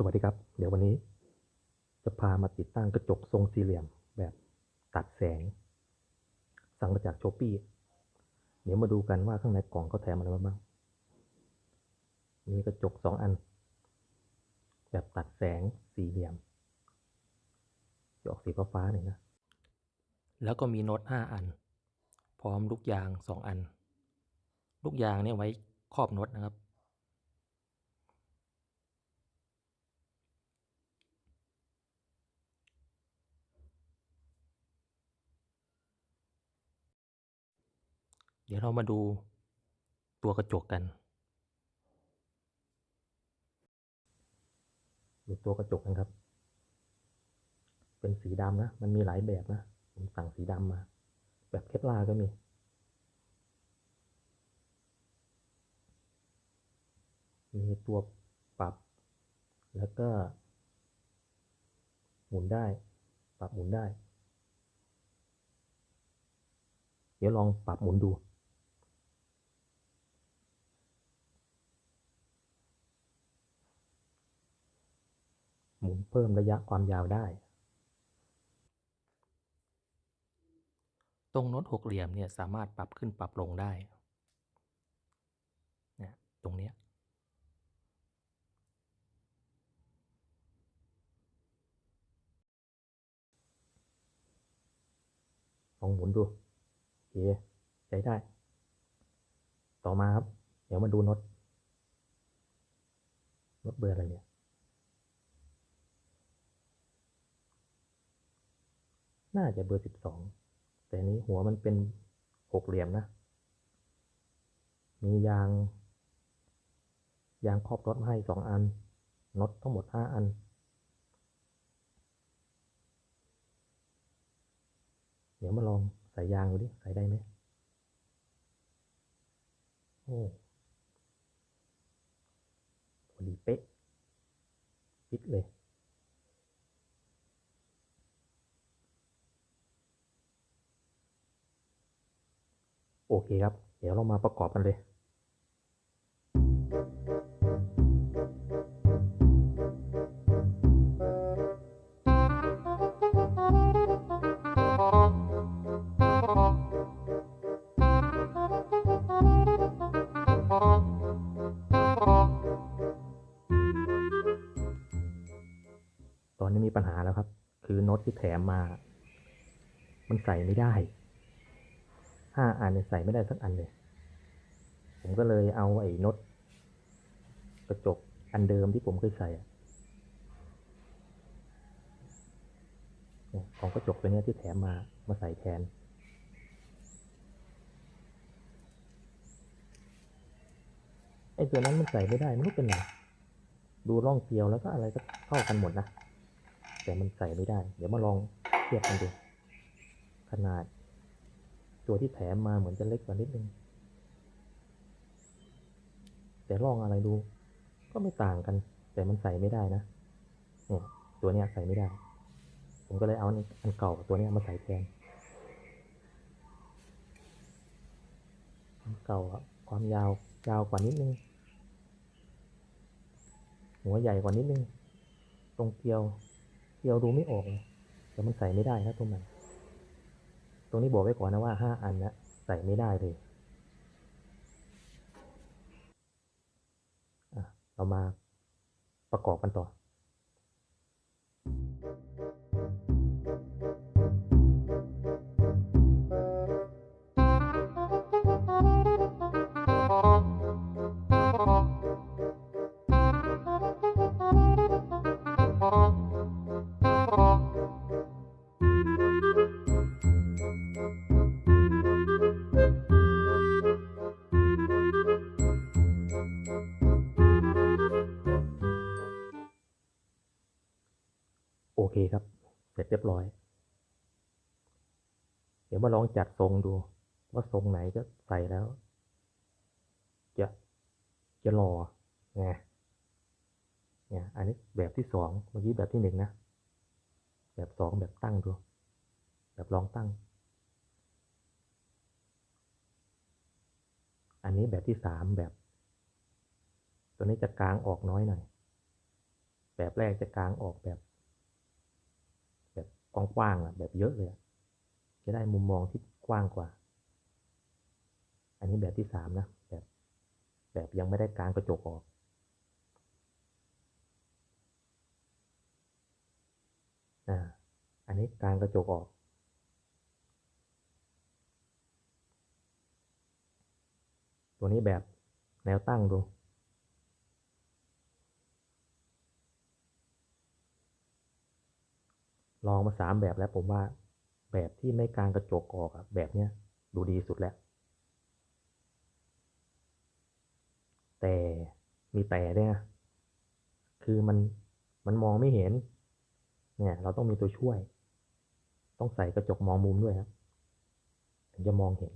สวัสดีครับ เดี๋ยววันนี้ จะพามาติดตั้งกระจกทรงสี่เหลี่ยมแบบตัดแสง สั่งมาจากช้อปปี้เดี๋ยวมาดูกันว่าข้างในกล่องเขาแถมอะไรมาบ้าง มีกระจกสองอัน แบบตัดแสงสี่เหลี่ยมจะออกสีฟ้าๆหน่อยนะ แล้วก็มีโน้ตห้าอัน พร้อมลูกยางสองอัน ลูกยางเนี่ยไว้ครอบโน้ตนะครับ เดี๋ยวเรามาดูตัวกระจกกันดูตัวกระจกกันครับ เป็นสีดำนะ มันมีหลายแบบนะ ผมสั่งสีดำมา แบบเคปลาก็มี มีตัวปรับ แล้วก็ หมุนได้ ปรับหมุนได้ เดี๋ยวลองปรับหมุนดู มุนเพิ่มระยะความยาวได้ ตรงโน้ตหกเหลี่ยมเนี่ยสามารถปรับขึ้นปรับลงได้เนี่ยตรงเนี้ยลองหมุนดูโอเคใช้ได้ ต่อมาครับ เดี๋ยวมาดูโน็อตโน็อตเบอร์อะไรเนี่ย น่าจะเบอร์สิบสองแต่นี้หัวมันเป็นหกเหลี่ยมนะ มียาง ยางครอบรถมาให้สองอันน็อตทั้งหมดห้าอัน เดี๋ยวมาลองใส่ยางดูดิ ใส่ได้ไหมโอ้พอดีเป๊ะฟิตเลย โอเคครับ เดี๋ยวเรามาประกอบกันเลยตอนนี้มีปัญหาแล้วครับ คือโน้ตที่แถมมา มันใส่ไม่ได้ ห้าอันเนี่ยใส่ไม่ได้สักอันเลย ผมก็เลยเอาไอ้น็อตกระจกอันเดิมที่ผมเคยใส่ของกระจกตัวเนี้ยที่แถมมามาใส่แทน ไอ้ตัวนั้นมันใส่ไม่ได้ไม่รู้เป็นไรดูร่องเกลียวแล้วก็อะไรก็เข้ากันหมดนะ แต่มันใส่ไม่ได้ เดี๋ยวมาลองเทียบกันดูขนาด ตัวที่แถมมาเหมือนจะเล็กกว่านิดนึง แต่ลองอะไรดู ก็ไม่ต่างกัน แต่มันใส่ไม่ได้นะเนี่ยตัวเนี้ยใส่ไม่ได้ ผมก็เลยเอาอันเก่าตัวเนี้ยมาใส่แทนเก่าความยาวยาวกว่านิดนึง หัวใหญ่กว่านิดนึง ตรงเกลียวเกลียวดูไม่ออกแต่มันใส่ไม่ได้ครับตรงนั้น ตรงนี้บอกไว้ก่อนนะว่าห้าอันนะใส่ไม่ได้เลยเรามาประกอบกันต่อ คครับ เสร็จเรียบร้อย เดี๋ยวมาลองจัดทรงดู ว่าทรงไหนจะใส่แล้ว จะจะหล่อไงเนี่ยอันนี้แบบที่สองเมื่อกี้แบบที่หนึ่งนะ แบบสองแบบตั้งดู แบบลองตั้ง อันนี้แบบที่สามแบบ ตัวนี้จะกลางออกน้อยหน่อย แบบแรกจะกลางออกแบบ กว้างๆอะแบบเยอะเลยอะจะได้มุมมองที่กว้างกว่า อันนี้แบบที่สามนะแบบแบบยังไม่ได้กางกระจกออก อ่า อันนี้กางกระจกออก ตัวนี้แบบแนวตั้งดู ลองมาสามแบบแล้วผมว่า แบบที่ไม่กางกระจกออกอะแบบเนี้ยดูดีสุดแล้ว แต่มีแต่เนี่ยคือมันมันมองไม่เห็น เนี่ย เราต้องมีตัวช่วย ต้องใส่กระจกมองมุมด้วยครับถึงจะมองเห็น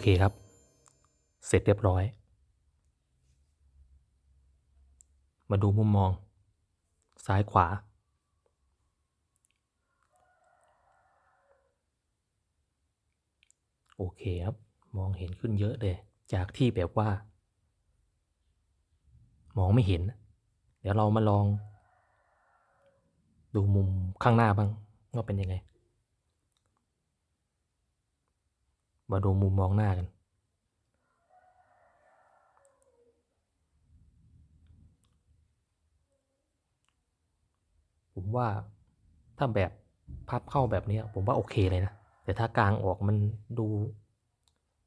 เคครับ เสร็จเรียบร้อย มาดูมุมมอง ซ้ายขวา โอเคครับ มองเห็นขึ้นเยอะเลย จากที่แบบว่า มองไม่เห็น เดี๋ยวเรามาลอง ดูมุมข้างหน้าบ้างว่าเป็นยังไง มาดูมุมมองหน้ากัน ผมว่าถ้าแบบพับเข้าแบบนี้ผมว่าโอเคเลยนะ แต่ถ้ากลางออกมันดู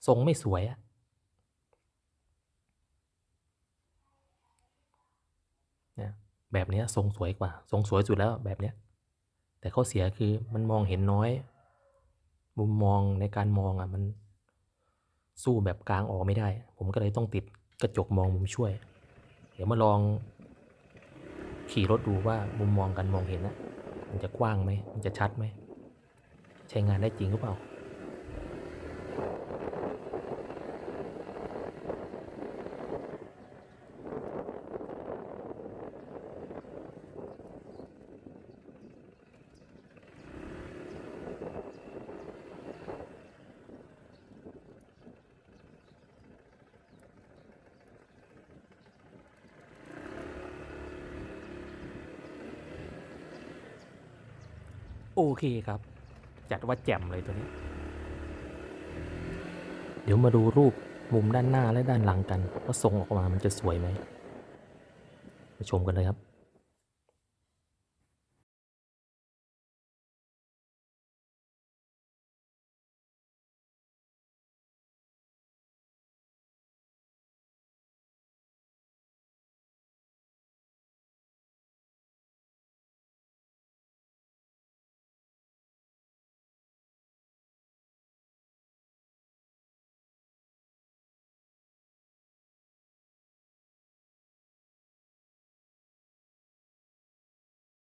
ทรงไม่สวยอะแบบนี้ทรงสวยกว่า ทรงสวยสุดแล้วแบบนี้แต่ข้อเสียคือมันมองเห็นน้อย มุมมองในการมองอะมันสู้แบบกลางออกไม่ได้ ผมก็เลยต้องติดกระจกมองมุมช่วย เดี๋ยวมาลอง ขี่รถดูว่ามุมมองการมองเห็นนะมันจะกว้างไหมมันจะชัดไหม ใช้งานได้จริงหรือเปล่า โอเคครับ จัดว่าแจ่มเลยตัวนี้ เดี๋ยวมาดูรูปมุมด้านหน้าและด้านหลังกันว่าทรงออกมามันจะสวยไหมมาชมกันเลยครับ